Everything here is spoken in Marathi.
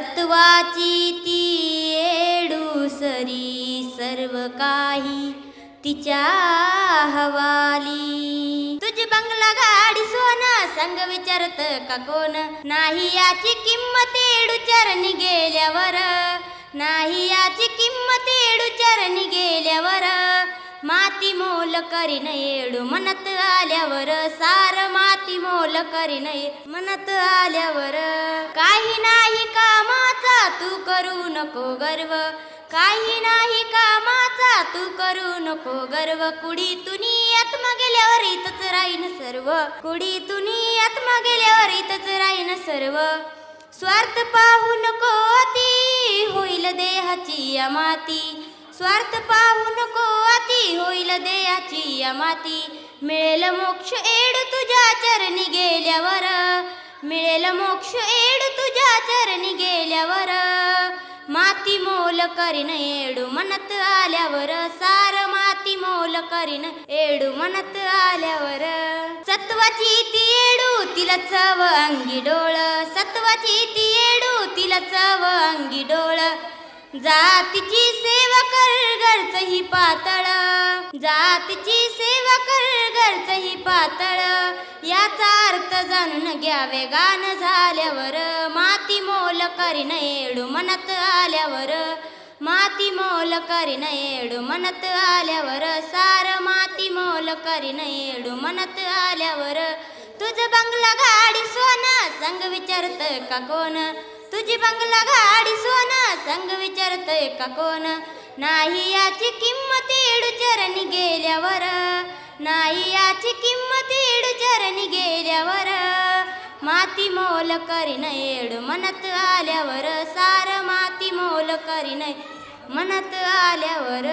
सत्वाची ती येडूसरी सर्व काही तिच्या हवाली. तुझी बंगला गाडी सोन संग विचारत का कोण? नाही याची किंमत येडू चरणी गेल्यावर. नाही याची किंमत येडू चरणी गेल्यावर. माती मोल करीन येडू म्हणत आल्यावर सार माती मोल करीन ये- म्हणत आल्यावर काही नाही कामाचा तू करू नको गर्व. काही नाही कामाचा तू करू नको गर्व. कुडी तुनी आत्मा गेल्यावर इथंच राहीन सर्व. कुडी तुनी आत्मा गेल्यावर इथंच राहीन सर्व. स्वार्थ पाहू नको अति होईल देहाची अमाती स्वार्थ पाहू नको अति होईल देहाची माती मिळेल मोक्ष एड तुझ्या चरणी गेल्यावर. मिळेल मोक्ष एड तुझ्या चरणी गेल्यावर. माती मोल करीन एडू म्हणत आल्यावर. सार माती मोल करीन एडू म्हणत आल्यावर. सत्वाची ती एडू तिला चव अंगी डोळ. सत्वाची ती एडू तिला चव अंगी डोळ. जातीची सेवा कर घरच ही पात जातीची सेवा कर घरच ही पातळ. याचा अर्थ जाणून घ्यावे गाण झाल्यावर. माती मोल करीन येडू मनात आल्यावर. माती मोल करीन येडू म्हणत आल्यावर. सार माती मोल करीन येडू मनात आल्यावर. तुझ बंगला गाडी सोनं संग विचारत का कोण? तुझी बंगला गाडी सोनं संग विचारत का कोण? नाही याची किंमत येडू चरणी गेल्यावर. नाही याची किंमत येडू चरणी गेल्यावर. माती मोल करीन एड म्हणत आल्यावर. सार माती मोल करीन म्हणत आल्यावर.